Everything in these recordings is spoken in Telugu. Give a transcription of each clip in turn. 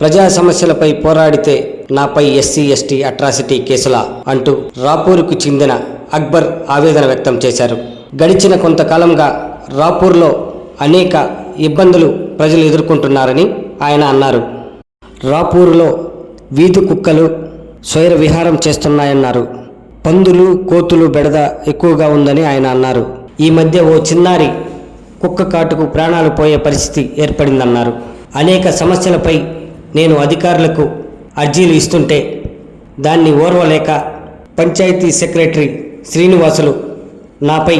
ప్రజా సమస్యలపై పోరాడితే నాపై ఎస్సీ ఎస్టీ అట్రాసిటీ కేసుల అంటూ రాపూర్కు చెందిన అక్బర్ ఆవేదన వ్యక్తం చేశారు. గడిచిన కొంతకాలంగా రాపూర్లో అనేక ఇబ్బందులు ప్రజలు ఎదుర్కొంటున్నారని ఆయన అన్నారు. రాపూర్లో వీధి కుక్కలు స్వైర విహారం చేస్తున్నాయన్నారు. పందులు కోతులు బెడద ఎక్కువగా ఉందని ఆయన అన్నారు. ఈ మధ్య ఓ చిన్నారి కుక్క కాటుకు ప్రాణాలు పోయే పరిస్థితి ఏర్పడిందన్నారు. అనేక సమస్యలపై నేను అధికారులకు అర్జీలు ఇస్తుంటే దాన్ని ఓర్వలేక పంచాయతీ సెక్రటరీ శ్రీనివాసులు నాపై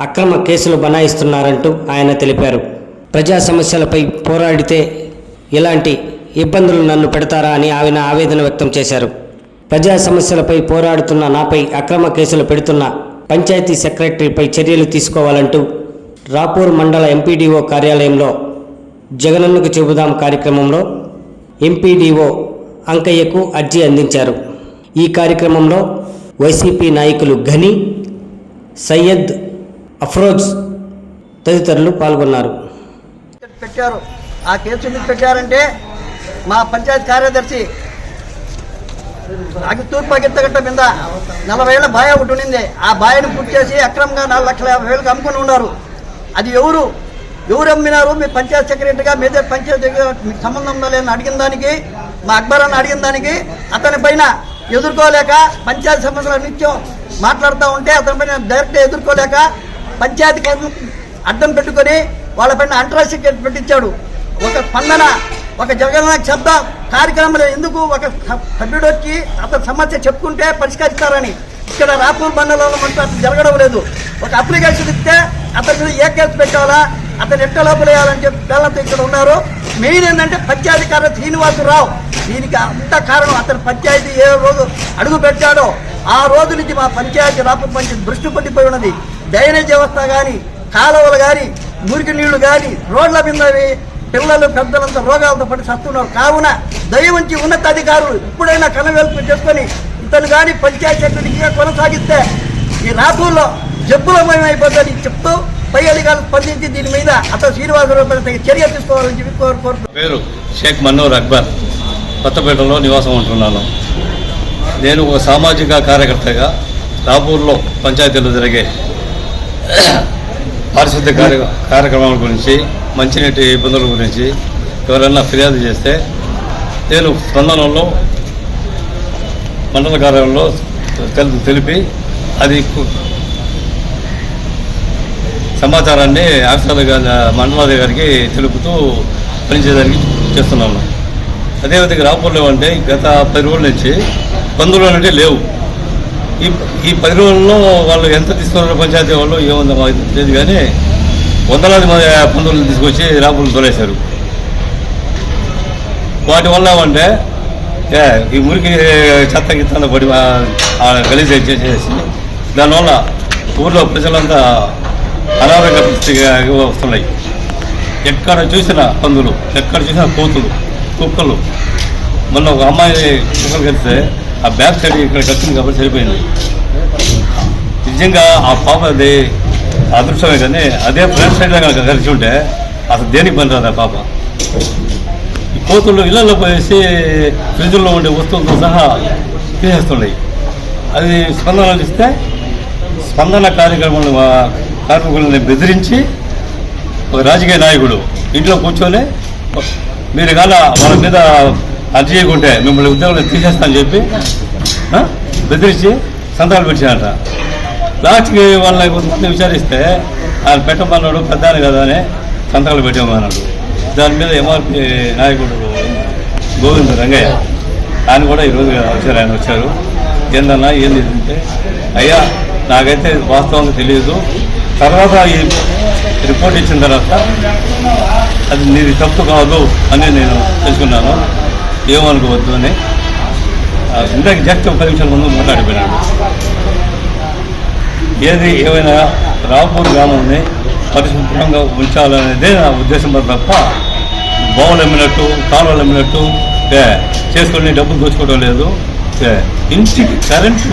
అక్రమ కేసులు బనాయిస్తున్నారంటూ ఆయన తెలిపారు. ప్రజా సమస్యలపై పోరాడితే ఇలాంటి ఇబ్బందులు నన్ను పెడతారా అని ఆయన ఆవేదన వ్యక్తం చేశారు. ప్రజా సమస్యలపై పోరాడుతున్న నాపై అక్రమ కేసులు పెడుతున్న పంచాయతీ సెక్రటరీపై చర్యలు తీసుకోవాలంటూ రాపూర్ మండల ఎంపీడీఓ కార్యాలయంలో జగనన్నకు చెబుదాం కార్యక్రమంలో ఎంపీడీఓ అంకయ్యకు అర్జీ అందించారు. ఈ కార్యక్రమంలో వైసీపీ నాయకులు ఘని సయ్యద్ అఫ్రోజ్ తదితరులు పాల్గొన్నారు. పెట్టారు. ఆ కేసు ఎందుకు పెట్టారంటే మా పంచాయతీ కార్యదర్శి అగి తూర్పు అగిత్తగట్ట మీద నలభై ఏళ్ళ బాయ ఒకటి ఉండింది. ఆ బాయను పూర్తి చేసి అక్రమంగా నాలుగు లక్షల యాభై వేలకు అమ్ముకుని ఉన్నారు. అది ఎవరు? ఎవరు అమ్మినారు? మీ పంచాయతీ సెక్రటరీగా మేజర్ పంచాయత్ మీకు సంబంధం లేని లేదని అడిగిన దానికి మా అక్బర్ అని అడిగిన దానికి అతని పైన ఎదుర్కోలేక పంచాయతీ సమస్యలు నిత్యం మాట్లాడుతూ ఉంటే అతని పైన డైరెక్ట్గా ఎదుర్కోలేక పంచాయతీ అడ్డం పెట్టుకొని వాళ్ళపైన అంటరాస్ట్రీ కేసు పెట్టించాడు. ఒక స్పందన ఒక జగన్ శబ్ద కార్యక్రమంలో ఎందుకు ఒక సభ్యుడు వచ్చి అతని సమస్య చెప్పుకుంటే పరిష్కరిస్తారని ఇక్కడ రాపూర్ బండలో మనకు జరగడం లేదు. ఒక అప్లికేషన్ ఇస్తే అతని మీద ఏ కేసు పెట్టాలా? అతను ఎట్ట లోపలేయాలని చెప్పి పిల్లలతో ఇక్కడ ఉన్నారు. మెయిన్ ఏంటంటే పంచాయతీ శ్రీనివాసరావు. దీనికి అంత కారణం అతను పంచాయతీ ఏ రోజు అడుగు పెట్టాడో ఆ రోజు నుంచి మా పంచాయతీ రాప పంచాయతీ దృష్టి పట్టిపోయి ఉన్నది. డ్రైనేజ్ వ్యవస్థ కానీ కాలువలు కానీ మురికి నీళ్ళు కానీ రోడ్ల మీదవి పిల్లలు పెద్దలంతా రోగాలతో పడి చస్తున్నారు కావున దయవంచి ఉన్నతాధికారులు ఇప్పుడైనా కనవెల్పు చేసుకొని ఇతను కానీ పంచాయతీ కొనసాగిస్తే ఈ రాత్రుల్లో జబ్బులమయం అయిపోతుందని చెప్తూ పై అధికారులు స్పందించి దీని మీద అతను శ్రీనివాసరావు చర్య తీసుకోవాలని చెప్పి కోరు పేరు షేక్ మన్నూర్ అక్బర్. కొత్తపేటలో నివాసం ఉంటున్నాను. నేను ఒక సామాజిక కార్యకర్తగా రాపూర్లో పంచాయతీలో జరిగే పారిశుద్ధ్య కార్య కార్యక్రమాల గురించి మంచినీటి ఇబ్బందుల గురించి ఎవరైనా ఫిర్యాదు చేస్తే నేను స్పందనలో మండల కార్యాలయంలో తెలు తెలిపి అది సమాచారాన్ని ఆఫీసర్ గారి మండలాది గారికి తెలుపుతూ పనిచేయడానికి చేస్తున్నాను అదేవిధంగా రాపూర్లో అంటే గత పది రోజుల నుంచి పందులు అంటే లేవు. ఈ ఈ పది రోజుల్లో వాళ్ళు ఎంత తీసుకున్నారో పంచాయతీ వాళ్ళు ఏముందో మాకు తెలియదు కానీ వందలాది మంది పందులను తీసుకొచ్చి రాపూర్లు తొలేశారు. వాటి వల్ల ఏమంటే ఏ, ఈ మురికి చెత్త గిత్త పడి ఆ గలీజ్ చేసేసి దానివల్ల ఊర్లో ప్రజలంతా అనారోగ్య పరిస్థితిగా వస్తున్నాయి. ఎక్కడ చూసినా పందులు ఎక్కడ చూసినా కోతులు కుక్కలు మొన్న ఒక అమ్మాయి కుక్కలు కలిస్తే ఆ బ్యాక్ సైడ్ ఇక్కడ కట్టింది కాబట్టి సరిపోయింది నిజంగా ఆ పాప అది అదృష్టమే కానీ అదే ఫ్రంట్ సైడ్ కనుక కలిసి ఉంటే అసలు దేనికి పని రాదు ఆ పాప? ఈ కోతులు ఇళ్ళలో పోయేసి ఫ్రిడ్జ్లో ఉండే వస్తువులతో సహా తీసేస్తున్నాయి. అది స్పందనలు ఇస్తే స్పందన కార్యక్రమాలు కార్మికులని బెదిరించి ఒక రాజకీయ నాయకుడు ఇంట్లో కూర్చొని మీరు కాల వాళ్ళ మీద అర్జీ చేయకుంటే మిమ్మల్ని ఉద్యోగంలో తీసేస్తానని చెప్పి బెదిరించి సంతకాలు పెట్టాడట లాస్ట్కి వాళ్ళని కొంతమంది విచారిస్తే ఆయన పెట్టమన్నాడు పెద్ద కదా అని సంతకాలు పెట్టమన్నాడు. దాని మీద ఎంఆర్పి నాయకుడు గోవింద రంగయ్య ఆయన కూడా ఈరోజు వచ్చారు ఆయన వచ్చారు. ఏందన్నా ఏంది అంటే అయ్యా నాకైతే వాస్తవంగా తెలియదు. తర్వాత ఈ రిపోర్ట్ ఇచ్చిన తర్వాత అది నీది తప్పు కాదు అని నేను తెలుసుకున్నాను. ఏమనుకోవద్దు అని. ఇందాక జస్ట్ ఒక పది నిమిషాల ముందు మాట్లాడిపోయినాడు ఏది ఏమైనా రాపూర్ గ్రామాన్ని పరిశుభ్రంగా ఉంచాలనేదే నా ఉద్దేశం తప్ప బావులు అమ్మినట్టు కాలువలు అమ్మినట్టు చేసుకొని డబ్బులు దోచుకోవడం లేదు. ఇంటికి కరెంటు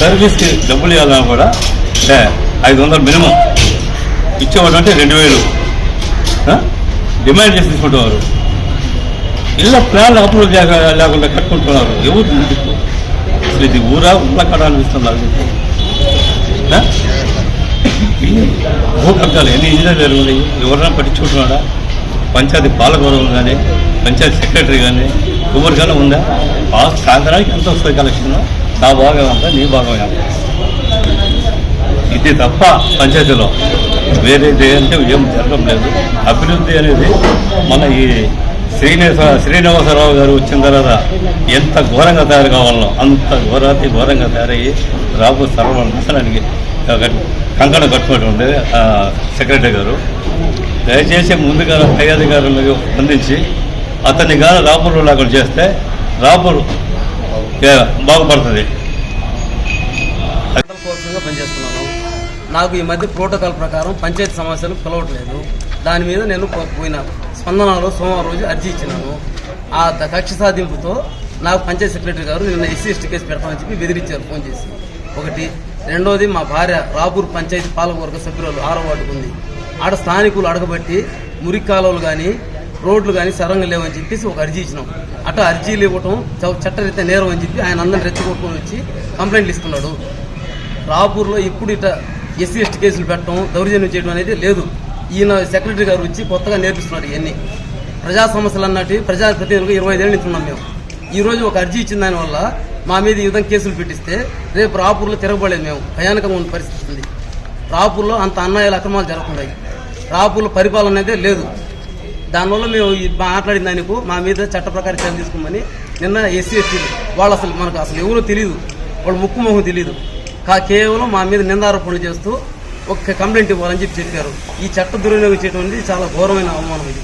సర్వీస్కి డబ్బులు ఇవ్వాలన్నా కూడా ఐదు వందలు మినిమం. ఇచ్చేవాడు అంటే రెండు వేలు. డిమాండ్ చేసి తీసుకుంటున్నారు. ఇళ్ళ ప్లాన్లు అప్రూవ్ లేక- లేకుండా కట్టుకుంటున్నారు. ఎవరు అసలు ఇది ఊరా ఊళ్ళ కడ అనిపిస్తున్నారు ఆ? భూ కబ్జాలు ఎన్ని ఇంజనీర్లు ఉన్నాయి? ఎవరైనా పట్టించుకుంటున్నాడా? పంచాయతీ పాలకవర్గం కానీ పంచాయతీ సెక్రటరీ కానీ ఎవరికైనా ఉందా? ఆ సాయంత్రానికి ఎంత వస్తుంది కలెక్షన్ నా భాగం అంతా నీ భాగం ఎంత ఇది తప్ప పంచాయతీలో వేరేది అంటే ఏం జరగడం లేదు. అభివృద్ధి అనేది మన ఈ శ్రీనివాస శ్రీనివాసరావు గారు వచ్చిన తర్వాత ఎంత ఘోరంగా తయారు కావాలో అంత ఘోరాతి ఘోరంగా తయారయ్యి రాబో సర్వనాశనానికి కంకణ కట్టుబడి ఉండేది సెక్రటరీ గారు. దయచేసి ముందుగా పై అధికారులకు స్పందించి అతన్ని కానీ రాబోలు లేకుండా చేస్తే రాబోలు బాగుపడుతుంది. కోర్సుగా పనిచేస్తున్నాను. నాకు ఈ మధ్య ప్రోటోకాల్ ప్రకారం పంచాయతీ సమస్యలు పిలవట్లేదు. దాని మీద నేను పో- పోయిన స్పందనలో సోమవారం రోజు అర్జీ ఇచ్చినాను. ఆ ద- కక్ష సాధింపుతో నాకు పంచాయతీ సెక్రటరీ గారు నిన్న ఎస్సీ ఎస్టీ కేసు పెడతామని చెప్పి బెదిరించారు ఫోన్ చేసి. ఒకటి. రెండోది మా భార్య రాపూర్ పంచాయతీ పాలకవర్గ సభ్యురాలు ఆరో వార్డుకు ఉంది. ఆడ స్థానికులు అడగబట్టి మురికి కాలువలు కానీ రోడ్లు కానీ సరంగా లేవని చెప్పేసి ఒక అర్జీ ఇచ్చినాం. అట్లా అర్జీలు ఇవ్వటం చ- చట్టరీత్యా నేరం అని చెప్పి ఆయన అందరిని రెచ్చగొట్టుకొని వచ్చి కంప్లైంట్లు ఇస్తున్నాడు. రాపూర్లో ఇప్పుడు ఇట ఎస్సీ ఎస్టీ కేసులు పెట్టడం దౌర్జన్యం చేయడం అనేది లేదు. ఈయన సెక్రటరీ గారు వచ్చి కొత్తగా నేర్పిస్తున్నారు ఇవన్నీ ప్రజా సమస్యలు అన్నటి ప్రజా ప్రతినిధులుగా ఇరవై ఐదేళ్ళు ఇస్తున్నాం మేము. ఈ రోజు ఒక అర్జీ ఇచ్చిన దానివల్ల మా మీద ఈ విధంగా కేసులు పెట్టిస్తే రేపు రాపూర్లో తిరగబడలేదు మేము. భయానకంగా ఉన్న పరిస్థితి ఉంది. రాపూర్లో అంత అన్యాయాలు అక్రమాలు జరుగుతున్నాయి రాపూర్లో పరిపాలన అనేది లేదు. దానివల్ల మేము మాట్లాడిన దానికి మా మీద చట్ట ప్రకారం చర్య తీసుకోమని నిన్న ఎస్సీ ఎస్టీలు వాళ్ళు అసలు మనకు అసలు ఎవరో తెలియదు వాళ్ళు ముక్కు మొహం తెలియదు కా కేవలం మా మీద నిందారోపణలు చేస్తూ ఒక కంప్లైంట్ ఇవ్వాలని చెప్పి చెప్పారు. ఈ చట్ట దుర్వినియోగం చేయడం అనేది చాలా ఘోరమైన అవమానం ఇది.